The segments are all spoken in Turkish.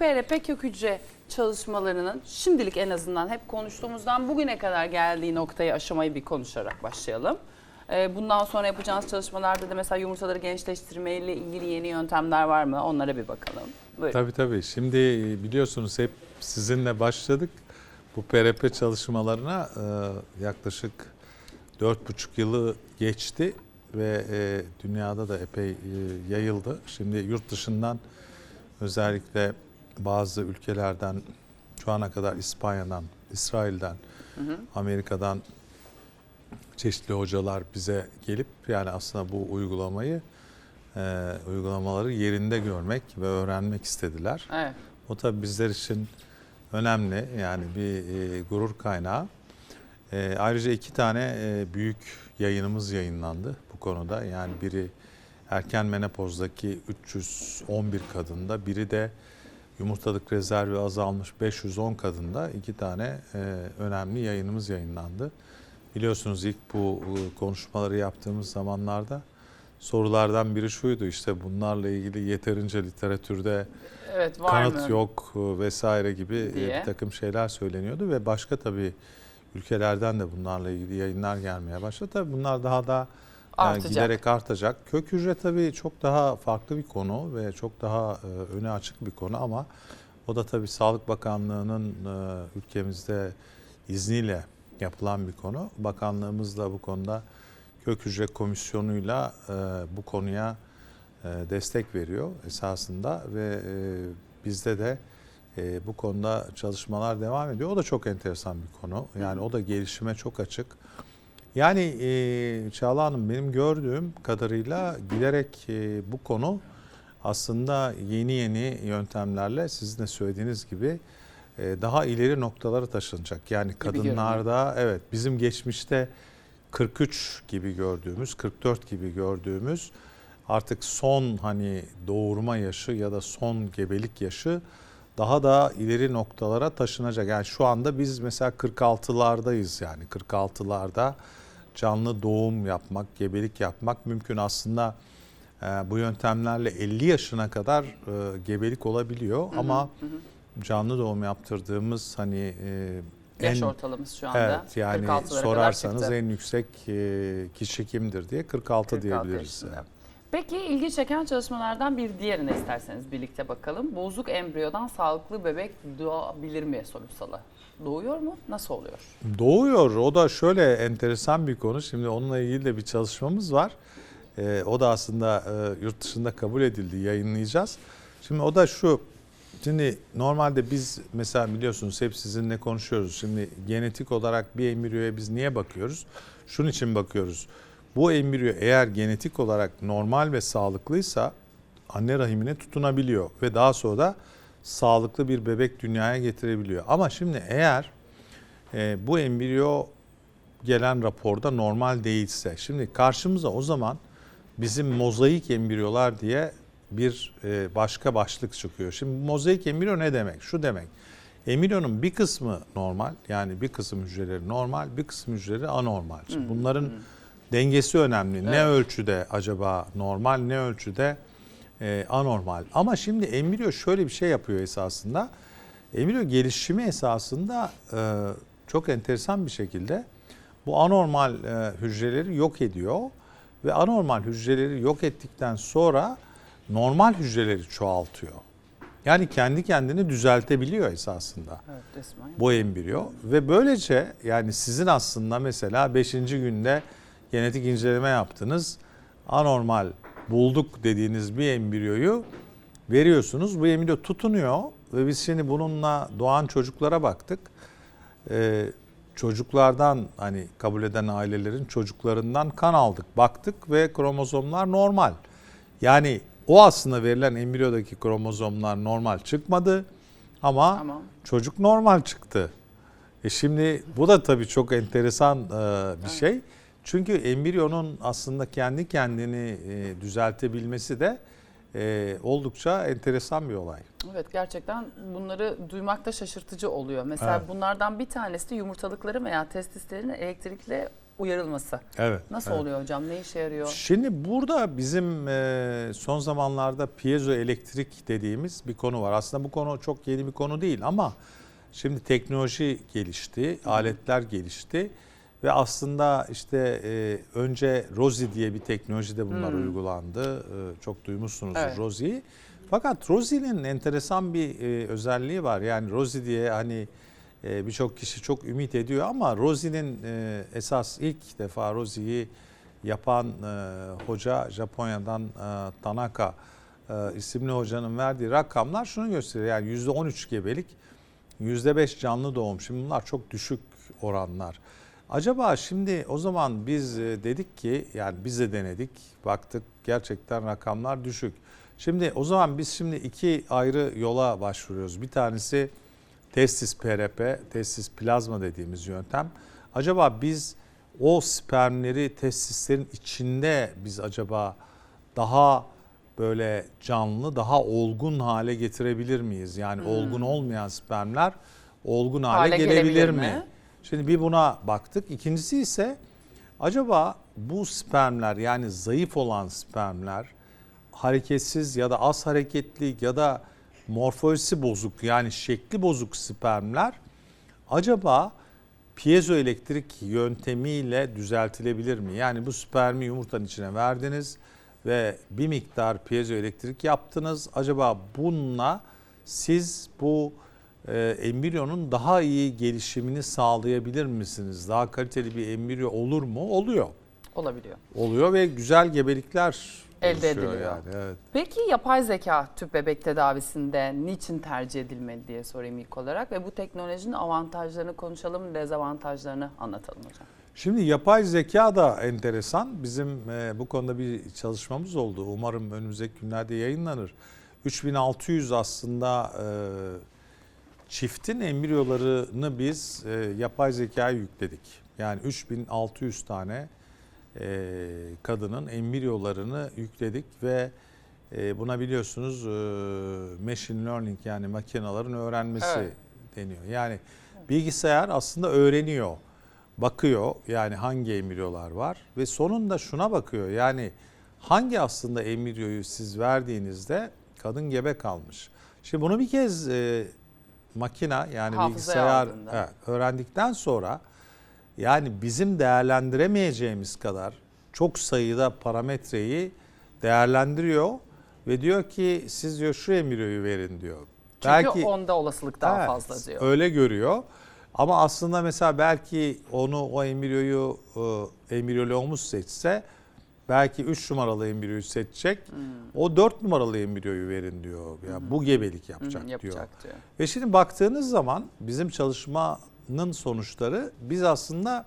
PRP kök hücre çalışmalarının şimdilik en azından hep konuştuğumuzdan bugüne kadar geldiği noktayı aşamayı bir konuşarak başlayalım. Ee, Bundan sonra yapacağınız çalışmalarda da mesela yumurtaları gençleştirme ile ilgili yeni yöntemler var mı? Onlara bir bakalım. Buyurun. Tabii tabii. Şimdi biliyorsunuz hep sizinle başladık. Bu PRP çalışmalarına e, yaklaşık 4,5 yılı geçti ve e, dünyada da epey e, yayıldı. Şimdi yurt dışından özellikle bazı ülkelerden şu ana kadar İspanya'dan, İsrail'den, Amerika'dan çeşitli hocalar bize gelip yani aslında bu uygulamayı e, uygulamaları yerinde görmek ve öğrenmek istediler. Evet. O tabii bizler için önemli yani bir e, gurur kaynağı. E, ayrıca iki tane e, büyük yayınımız yayınlandı bu konuda. Yani biri erken menopozdaki 311 kadında, biri de yumurtalık rezervi azalmış 510 kadında iki tane e, önemli yayınımız yayınlandı. Biliyorsunuz ilk bu e, konuşmaları yaptığımız zamanlarda sorulardan biri şuydu işte bunlarla ilgili yeterince literatürde Evet var kanıt mı? yok e, vesaire gibi e, diye. bir takım şeyler söyleniyordu ve başka tabii ülkelerden de bunlarla ilgili yayınlar gelmeye başladı. Tabii bunlar daha da Artacak. giderek artacak. Kök hücre tabii çok daha farklı bir konu ve çok daha e, öne açık bir konu ama o da tabii Sağlık Bakanlığı'nın e, ülkemizde izniyle yapılan bir konu. Bakanlığımız da bu konuda kök hücre komisyonuyla e, bu konuya e, destek veriyor esasında ve e, bizde de e, bu konuda çalışmalar devam ediyor. O da çok enteresan bir konu. Yani o da gelişime çok açık. Yani e, Çağla Hanım benim gördüğüm kadarıyla giderek e, bu konu aslında yeni yeni yöntemlerle sizin de söylediğiniz gibi e, daha ileri noktalara taşınacak. Yani kadınlarda evet bizim geçmişte 43 gibi gördüğümüz, 44 gibi gördüğümüz artık son hani doğurma yaşı ya da son gebelik yaşı daha da ileri noktalara taşınacak. Yani şu anda biz mesela 46'lardayız yani 46'larda canlı doğum yapmak, gebelik yapmak mümkün. Aslında e, bu yöntemlerle 50 yaşına kadar e, gebelik olabiliyor ama canlı doğum yaptırdığımız hani e, Yaş en ortalaması şu anda. Evet yani 46'lara kadar sorarsanız en yüksek kişi kimdir diye 46, 46 diyebiliriz. yaşında. Peki ilgi çeken çalışmalardan bir diğerine isterseniz birlikte bakalım. Bozuk embriyodan sağlıklı bebek doğabilir mi sorunsalı? Doğuyor mu? Nasıl oluyor? Doğuyor. O da şöyle enteresan bir konu. Şimdi onunla ilgili de bir çalışmamız var. E, o da aslında e, yurt dışında kabul edildi. Yayınlayacağız. Şimdi o da şu. Şimdi normalde biz mesela biliyorsunuz hep sizinle konuşuyoruz. Şimdi genetik olarak bir embriyoya biz niye bakıyoruz? Şunun için bakıyoruz. Bu embriyo eğer genetik olarak normal ve sağlıklıysa anne rahimine tutunabiliyor ve daha sonra da sağlıklı bir bebek dünyaya getirebiliyor. Ama şimdi eğer e, bu embriyo gelen raporda normal değilse, şimdi karşımıza o zaman bizim mozaik embriyolar diye bir e, başka başlık çıkıyor. Şimdi mozaik embriyo ne demek? Şu demek. Embriyonun bir kısmı normal, yani bir kısım hücreleri normal, bir kısım hücreleri anormal. Şimdi bunların dengesi önemli. Ne Evet. ölçüde acaba normal, ne ölçüde e, anormal. Ama şimdi embriyo şöyle bir şey yapıyor esasında. Embriyo gelişimi esasında e, çok enteresan bir şekilde bu anormal e, hücreleri yok ediyor ve anormal hücreleri yok ettikten sonra normal hücreleri çoğaltıyor. Yani kendi kendini düzeltebiliyor esasında Evet bu embriyo ve böylece yani sizin aslında mesela 5. günde genetik inceleme yaptınız. Anormal bulduk dediğiniz bir embriyoyu veriyorsunuz. Bu embriyo tutunuyor ve biz şimdi bununla doğan çocuklara baktık. Ee, çocuklardan hani kabul eden ailelerin çocuklarından kan aldık. Baktık ve kromozomlar normal. Yani o aslında verilen embriyodaki kromozomlar normal çıkmadı ama Tamam. çocuk normal çıktı. E şimdi bu da tabii çok enteresan e, bir Evet. şey. Çünkü embriyonun aslında kendi kendini e, düzeltebilmesi de e, oldukça enteresan bir olay. Evet gerçekten bunları duymak da şaşırtıcı oluyor. Mesela Evet. bunlardan bir tanesi de yumurtalıkların veya testislerin elektrikle uyarılması. Evet. Nasıl evet. oluyor hocam? Ne işe yarıyor? Şimdi burada bizim e, son zamanlarda piezo elektrik dediğimiz bir konu var. Aslında bu konu çok yeni bir konu değil ama şimdi teknoloji gelişti, aletler gelişti ve aslında işte e, önce ROSI diye bir teknolojide bunlar Hmm. uygulandı. E, çok duymuşsunuzdur Evet. ROSI'yi. Fakat ROSI'nin enteresan bir e, özelliği var. Yani ROSI diye hani e, birçok kişi çok ümit ediyor ama ROSI'nin e, esas ilk defa ROSI'yi yapan e, hoca Japonya'dan e, Tanaka e, isimli hocanın verdiği rakamlar şunu gösteriyor. Yani %13 gebelik, %5 canlı doğum. Şimdi bunlar çok düşük oranlar. Acaba şimdi o zaman biz e, dedik ki yani biz de denedik. Baktık gerçekten rakamlar düşük. Şimdi o zaman biz şimdi iki ayrı yola başvuruyoruz. Bir tanesi testis PRP, testis plazma dediğimiz yöntem. Acaba biz o spermleri testislerin içinde biz acaba daha böyle canlı, daha olgun hale getirebilir miyiz? Yani olgun olmayan spermler olgun hale, Hmm. Hale gelebilir, gelebilir mi? mi? Şimdi bir buna baktık. İkincisi ise acaba bu spermler yani zayıf olan spermler hareketsiz ya da az hareketli ya da morfolojisi bozuk yani şekli bozuk spermler acaba piezoelektrik yöntemiyle düzeltilebilir mi? Yani bu spermi yumurtanın içine verdiniz ve bir miktar piezoelektrik yaptınız. Acaba bununla siz bu e, embriyonun daha iyi gelişimini sağlayabilir misiniz? Daha kaliteli bir embriyo olur mu? Oluyor. Olabiliyor. Oluyor ve güzel gebelikler Elde ediliyor. Yani. Evet. Peki yapay zeka tüp bebek tedavisinde niçin tercih edilmeli diye sorayım ilk olarak ve bu teknolojinin avantajlarını konuşalım, dezavantajlarını anlatalım hocam. Şimdi yapay zeka da enteresan. Bizim e, bu konuda bir çalışmamız oldu. Umarım önümüzdeki günlerde yayınlanır. 3600 aslında e, çiftin embriyolarını biz e, yapay zekaya yükledik. Yani 3600 tane e, kadının embriyolarını yükledik ve e, buna biliyorsunuz e, machine learning yani makinelerin öğrenmesi Evet. deniyor. Yani bilgisayar aslında öğreniyor, bakıyor yani hangi embriyolar var ve sonunda şuna bakıyor yani hangi aslında embriyoyu siz verdiğinizde kadın gebe kalmış. Şimdi bunu bir kez e, makina yani Hafızaya bilgisayar aldığında. evet, öğrendikten sonra yani bizim değerlendiremeyeceğimiz kadar çok sayıda parametreyi değerlendiriyor ve diyor ki siz diyor şu embriyoyu verin diyor. Çünkü onda olasılık daha Evet, fazla diyor. Öyle görüyor. Ama aslında mesela belki onu o embriyoyu e, embriyoloğumuz seçse belki 3 numaralı embriyoyu seçecek. Hmm. O 4 numaralı embriyoyu verin diyor. Ya bu gebelik yapacak, diyor. yapacak diyor. Ve şimdi baktığınız zaman bizim çalışmanın sonuçları biz aslında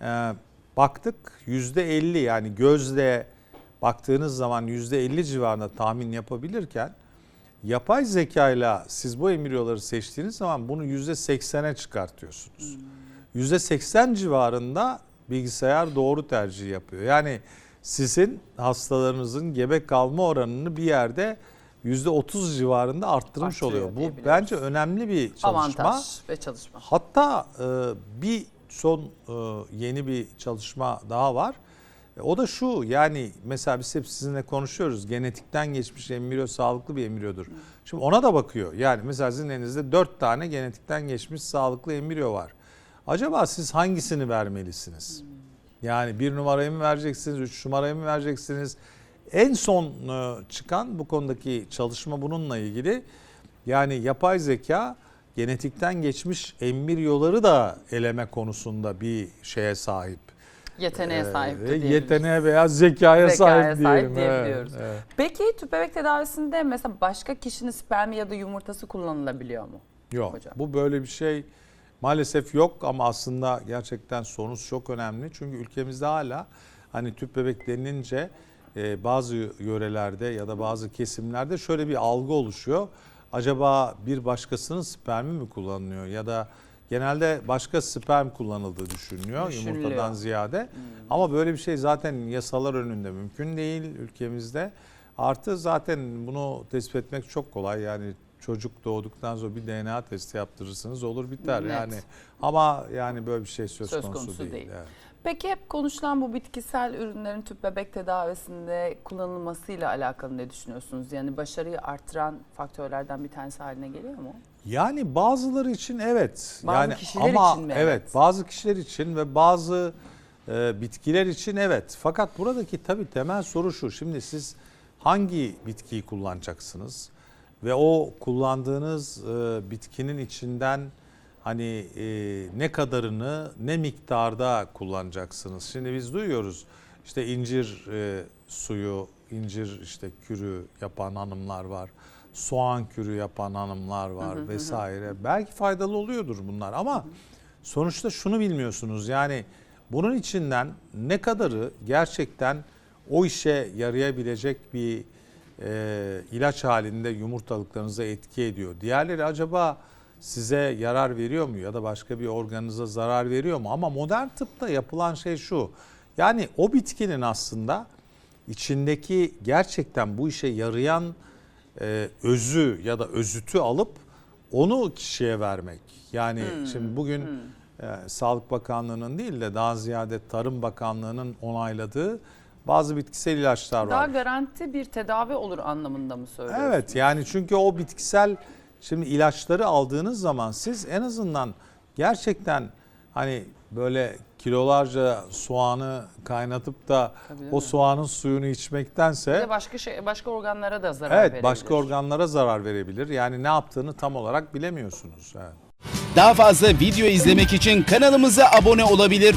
e, baktık %50 yani gözle baktığınız zaman %50 civarında tahmin yapabilirken yapay zekayla siz bu embriyoları seçtiğiniz zaman bunu %80'e çıkartıyorsunuz. %80 civarında bilgisayar doğru tercih yapıyor. Yani sizin hastalarınızın gebe kalma oranını bir yerde %30 civarında arttırmış Arttırıyor oluyor. Bu bence önemli bir çalışma. Avantaj ve çalışma. Hatta e, bir son e, yeni bir çalışma daha var. E, O da şu yani mesela biz hep sizinle konuşuyoruz. Genetikten geçmiş embriyo sağlıklı bir embriyodur. Şimdi ona da bakıyor. Yani mesela sizin elinizde 4 tane genetikten geçmiş sağlıklı embriyo var. Acaba siz hangisini vermelisiniz? Yani bir numarayı mı vereceksiniz, üç numarayı mı vereceksiniz? En son e, çıkan bu konudaki çalışma bununla ilgili. Yani yapay zeka genetikten geçmiş embriyoları da eleme konusunda bir şeye sahip. Yeteneğe Ee, sahip. ve yeteneğe veya zekaya, Zekaya sahip sahip diyelim. diyebiliyoruz. Evet, evet. Peki tüp bebek tedavisinde mesela başka kişinin spermi ya da yumurtası kullanılabiliyor mu? Yok Hocam. bu böyle bir şey maalesef yok ama aslında gerçekten sonuç çok önemli. Çünkü ülkemizde hala hani tüp bebek denilince e, bazı yörelerde ya da bazı kesimlerde şöyle bir algı oluşuyor. Acaba bir başkasının spermi mi kullanılıyor ya da genelde başka sperm kullanıldığı düşünülüyor, Düşünülüyor. yumurtadan ziyade. Ama böyle bir şey zaten yasalar önünde mümkün değil ülkemizde. Artı zaten bunu tespit etmek çok kolay. Yani çocuk doğduktan sonra bir DNA testi yaptırırsınız olur biter Net. yani. Ama yani böyle bir şey söz, Söz konusu, konusu değil. değil. evet. Peki hep konuşulan bu bitkisel ürünlerin tüp bebek tedavisinde kullanılmasıyla alakalı ne düşünüyorsunuz? Yani başarıyı artıran faktörlerden bir tanesi haline geliyor mu? Yani bazıları için evet. Bazı yani kişiler ama için mi evet? evet? bazı kişiler için ve bazı e, bitkiler için evet. Fakat buradaki tabii temel soru şu. Şimdi siz hangi bitkiyi kullanacaksınız ve o kullandığınız e, bitkinin içinden hani e, ne kadarını ne miktarda kullanacaksınız. Şimdi biz duyuyoruz işte incir e, suyu, incir işte kürü yapan hanımlar var. Soğan kürü yapan hanımlar var vesaire. Belki faydalı oluyordur bunlar ama sonuçta şunu bilmiyorsunuz. Yani bunun içinden ne kadarı gerçekten o işe yarayabilecek bir e, ilaç halinde yumurtalıklarınıza etki ediyor. Diğerleri acaba size yarar veriyor mu ya da başka bir organınıza zarar veriyor mu? Ama modern tıpta yapılan şey şu. Yani o bitkinin aslında içindeki gerçekten bu işe yarayan e, özü ya da özütü alıp onu kişiye vermek. Yani şimdi bugün e, Sağlık Bakanlığı'nın değil de daha ziyade Tarım Bakanlığı'nın onayladığı bazı bitkisel ilaçlar Daha var. garanti bir tedavi olur anlamında mı söylüyorsunuz? Evet yani çünkü o bitkisel şimdi ilaçları aldığınız zaman siz en azından gerçekten hani böyle kilolarca soğanı kaynatıp da Tabii, o mi? soğanın suyunu Bir içmektense de başka şey başka organlara da zarar evet verebilir. başka organlara zarar verebilir. Yani ne yaptığını tam olarak bilemiyorsunuz. Evet. Daha fazla video izlemek için kanalımıza abone olabilir.